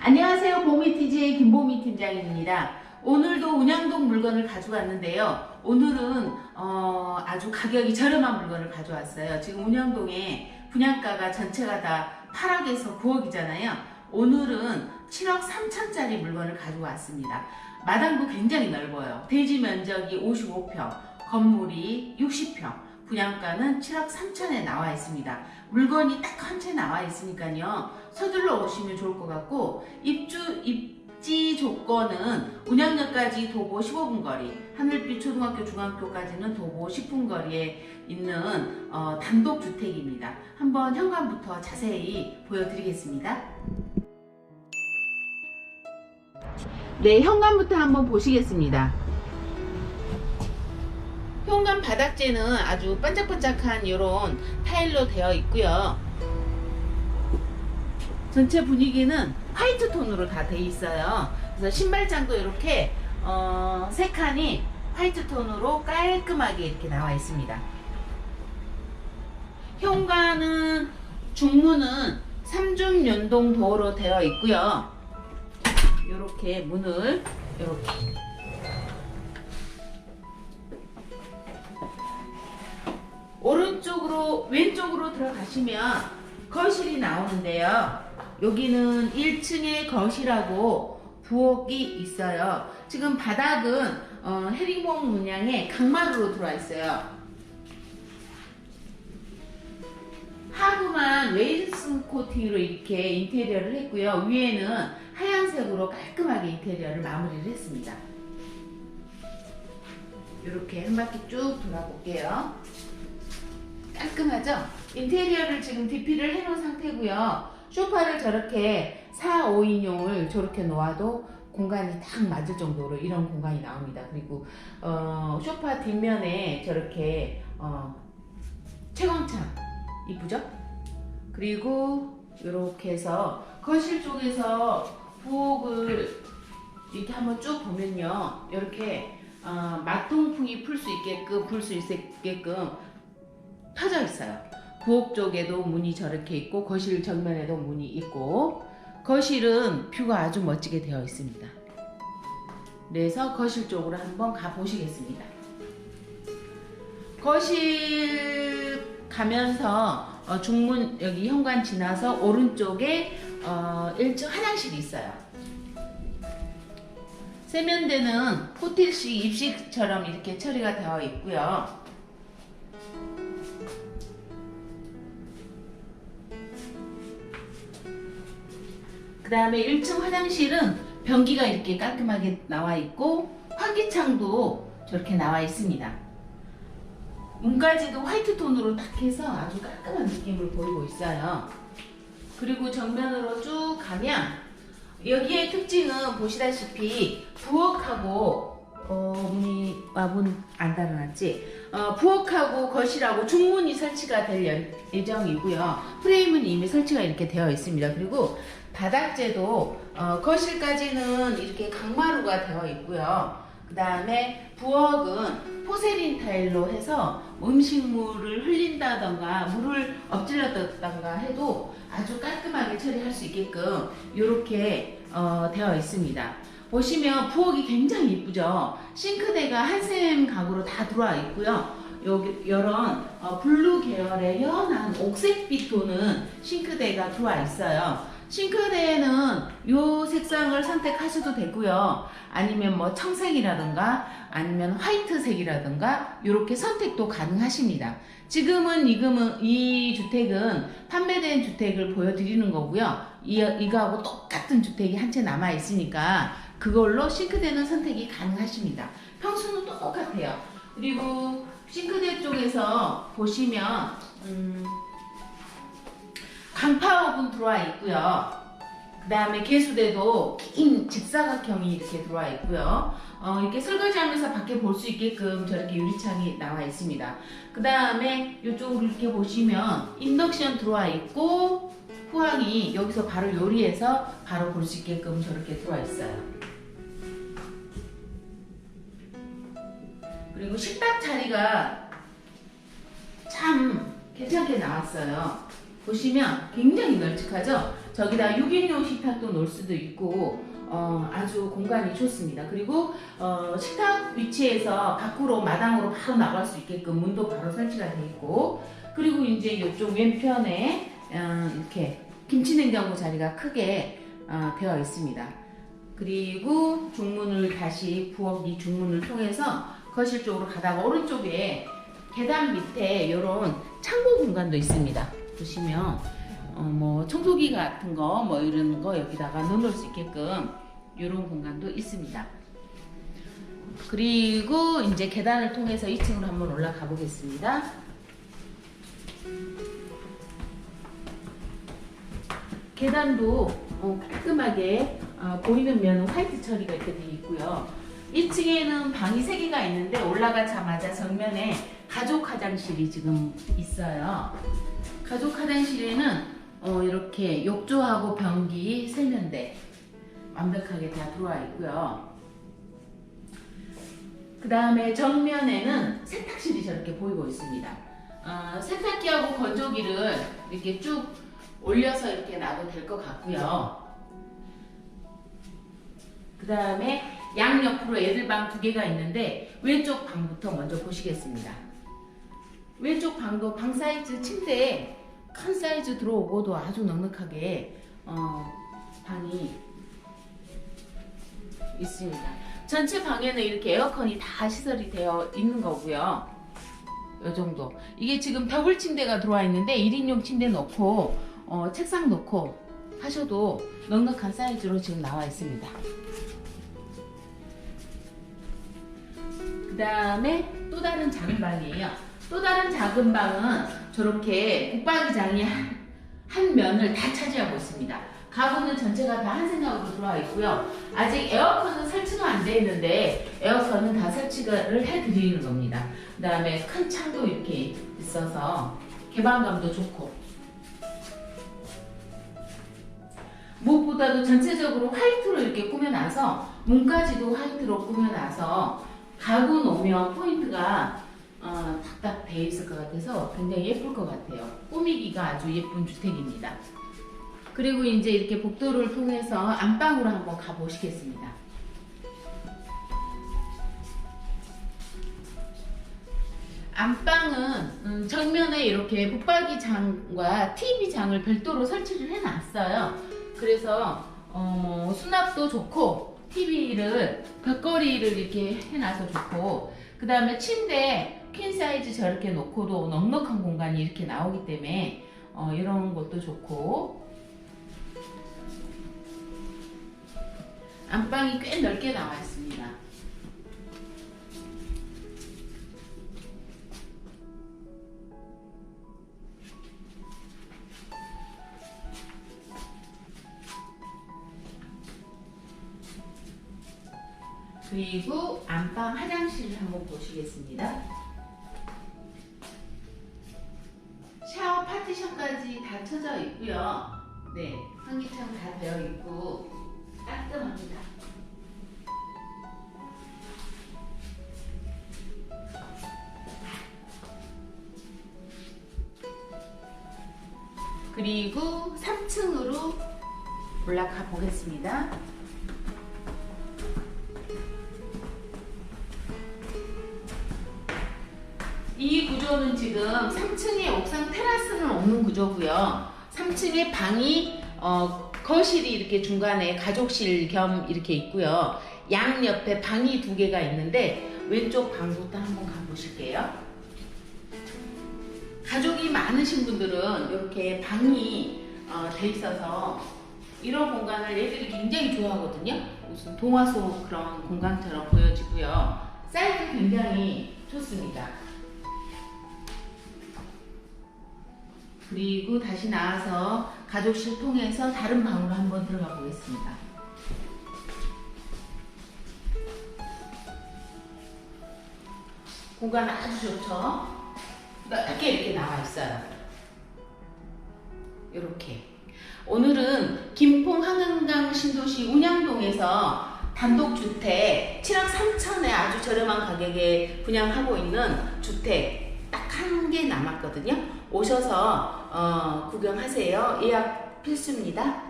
안녕하세요. 보미티지의 김보미 팀장입니다. 오늘도 운양동 물건을 가져왔는데요. 오늘은 어, 아주 가격이 저렴한 물건을 가져왔어요. 지금 운양동에 분양가가 전체가 다 8억에서 9억이잖아요. 오늘은 7억 3천짜리 물건을 가지고 왔습니다. 마당도 굉장히 넓어요. 대지 면적이 55평, 건물이 60평, 분양가는 7억 3천에 나와 있습니다. 물건이 딱 한 채 나와 있으니까요. 서둘러 오시면 좋을 것 같고 입주 입지 조건은 운양역까지 도보 15분 거리, 하늘빛 초등학교 중학교까지는 도보 10분 거리에 있는 어, 단독 주택입니다. 한번 현관부터 자세히 보여드리겠습니다. 네, 현관부터 한번 보시겠습니다. 현관 바닥재는 아주 반짝반짝한 이런 타일로 되어 있고요. 전체 분위기는 화이트 톤으로 다 돼 있어요. 그래서 신발장도 이렇게 어, 세 칸이 화이트 톤으로 깔끔하게 이렇게 나와 있습니다. 현관은 중문은 삼중 연동 도어로 되어 있고요. 이렇게 문을 이렇게 오른쪽으로 왼쪽으로 들어가시면 거실이 나오는데요. 여기는 1층에 거실하고 부엌이 있어요. 지금 바닥은 어, 헤링봉 문양의 강마루로 들어와 있어요. 하부만 웨일스 코팅으로 이렇게 인테리어를 했고요. 위에는 하얀색으로 깔끔하게 인테리어를 마무리를 했습니다. 이렇게 한 바퀴 쭉 돌아볼게요. 깔끔하죠? 인테리어를 지금 DP를 해놓은 상태고요. 소파를 저렇게 4, 5인용을 저렇게 놓아도 공간이 딱 맞을 정도로 이런 공간이 나옵니다. 그리고 어, 소파 뒷면에 저렇게 어, 채광창 이쁘죠? 그리고 이렇게 해서 거실 쪽에서 부엌을 이렇게 한번 쭉 보면요. 이렇게 어, 맞동풍이 풀 수 있게끔 불 수 있게끔 펴져 있어요. 부엌 쪽에도 문이 저렇게 있고 거실 정면에도 문이 있고 거실은 뷰가 아주 멋지게 되어 있습니다. 그래서 거실 쪽으로 한번 가 보시겠습니다. 거실 가면서 어, 중문 여기 현관 지나서 오른쪽에 어, 1층 화장실이 있어요. 세면대는 호텔식 입식처럼 이렇게 처리가 되어 있고요. 그 다음에 1층 화장실은 변기가 이렇게 깔끔하게 나와 있고 환기창도 저렇게 나와 있습니다. 문까지도 화이트 톤으로 딱 해서 아주 깔끔한 느낌을 보이고 있어요. 그리고 정면으로 쭉 가면 여기의 특징은 보시다시피 부엌하고 어, 문이 와문 안 달아놨지. 어, 부엌하고 거실하고 중문이 설치가 될 예- 예정이고요. 프레임은 이미 설치가 이렇게 되어 있습니다. 그리고 바닥재도 어, 거실까지는 이렇게 강마루가 되어 있고요. 그 다음에 부엌은 포세린 타일로 해서 음식물을 흘린다던가 물을 엎질렀다던가 해도 아주 깔끔하게 처리할 수 있게끔 이렇게 어, 되어 있습니다. 보시면 부엌이 굉장히 이쁘죠. 싱크대가 한샘 가구로 다 들어와 있고요. 여기 이런 어, 블루 계열의 연한 옥색빛 도는 싱크대가 들어와 있어요. 싱크대에는 이 색상을 선택하셔도 되고요. 아니면 뭐 청색이라든가 아니면 화이트색이라든가 이렇게 선택도 가능하십니다. 지금은 이금은 이 주택은 판매된 주택을 보여드리는 거고요. 이, 이거하고 똑같은 주택이 한 채 남아 있으니까 그걸로 싱크대는 선택이 가능하십니다. 평수는 똑같아요. 그리고 싱크대 쪽에서 보시면 음, 강파 오븐 들어와 있고요. 그 다음에 개수대도 긴 직사각형이 이렇게 들어와 있고요. 어, 이렇게 설거지하면서 밖에 볼 수 있게끔 저렇게 유리창이 나와 있습니다. 그 다음에 이쪽으로 이렇게 보시면 인덕션 들어와 있고 후황이 여기서 바로 요리해서 바로 볼 수 있게끔 저렇게 들어와 있어요. 그리고 식탁 자리가 참 괜찮게 나왔어요. 보시면 굉장히 널찍하죠? 저기다 6인용 식탁도 놓을 수도 있고 어, 아주 공간이 좋습니다. 그리고 어, 식탁 위치에서 밖으로 마당으로 바로 나갈 수 있게끔 문도 바로 설치가 되어 있고 그리고 이제 이쪽 왼편에 어, 이렇게 김치냉장고 자리가 크게 어, 되어 있습니다. 그리고 중문을 다시 부엌 이 중문을 통해서 거실 쪽으로 가다가 오른쪽에 계단 밑에 이런 창고 공간도 있습니다. 보시면 어, 뭐 청소기 같은 거 뭐 이런 거 여기다가 넣어놓을 수 있게끔 이런 공간도 있습니다. 그리고 이제 계단을 통해서 2층으로 한번 올라가 보겠습니다. 계단도 어, 깔끔하게 어, 보이는 면은 화이트 처리가 이렇게 되어 있고요. 1층에는 방이 3개가 있는데 올라가자마자 정면에 가족 화장실이 지금 있어요. 가족 화장실에는 어, 이렇게 욕조하고 변기, 세면대 완벽하게 다 들어와 있고요. 그 다음에 정면에는 세탁실이 저렇게 보이고 있습니다. 어, 세탁기하고 건조기를 이렇게 쭉 올려서 이렇게 놔도 될 것 같고요. 그 다음에 양옆으로 애들 방 두 개가 있는데 왼쪽 방부터 먼저 보시겠습니다. 왼쪽 방도 방 사이즈 침대에 큰 사이즈 들어오고도 아주 넉넉하게 어, 방이 있습니다. 전체 방에는 이렇게 에어컨이 다 시설이 되어 있는 거고요. 이 정도. 이게 지금 더블 침대가 들어와 있는데 1인용 침대 놓고 어, 책상 놓고 하셔도 넉넉한 사이즈로 지금 나와 있습니다. 다음에 또 다른 작은 방이에요. 또 다른 작은 방은 저렇게 붙박이장이 한, 한 면을 다 차지하고 있습니다. 가구는 전체가 다 한 생각으로 들어와 있고요. 아직 에어컨은 설치가 안 돼 있는데 에어컨은 다 설치를 해드리는 겁니다. 그 다음에 큰 창도 이렇게 있어서 개방감도 좋고 무엇보다도 전체적으로 화이트로 이렇게 꾸며놔서 문까지도 화이트로 꾸며놔서 가구 놓으면 포인트가 어, 딱딱 돼 있을 것 같아서 굉장히 예쁠 것 같아요. 꾸미기가 아주 예쁜 주택입니다. 그리고 이제 이렇게 복도를 통해서 안방으로 한번 가보시겠습니다. 안방은 음, 정면에 이렇게 붙박이장과 TV장을 별도로 설치를 해놨어요. 그래서 어, 수납도 좋고 TV를 벽걸이를 이렇게 해놔서 좋고 그 다음에 침대 퀸 사이즈 저렇게 놓고도 넉넉한 공간이 이렇게 나오기 때문에 어, 이런 것도 좋고 안방이 꽤 넓게 나와 있습니다. 그리고 안방 화장실을 한번 보시겠습니다. 샤워 파티션까지 다 쳐져 있고요. 네, 환기창 다 되어 있고 깔끔합니다. 그리고 3층으로 올라가 보겠습니다. 이 구조는 지금 3층에 옥상 테라스는 없는 구조고요. 3층에 방이 어, 거실이 이렇게 중간에 가족실 겸 이렇게 있고요. 양 옆에 방이 두 개가 있는데 왼쪽 방부터 한번 가보실게요. 가족이 많으신 분들은 이렇게 방이 어, 돼 있어서 이런 공간을 애들이 굉장히 좋아하거든요. 무슨 동화 속 그런 공간처럼 보여지고요. 사이즈 굉장히 좋습니다. 그리고 다시 나와서 가족실 통해서 다른 방으로 한번 들어가 보겠습니다. 공간 아주 좋죠? 넓게 이렇게 나와 있어요. 이렇게. 오늘은 김포 한강강 신도시 운양동에서 단독주택 7억 3천에 아주 저렴한 가격에 분양하고 있는 주택 딱 한 개 남았거든요. 오셔서 어, 구경하세요. 예약 필수입니다.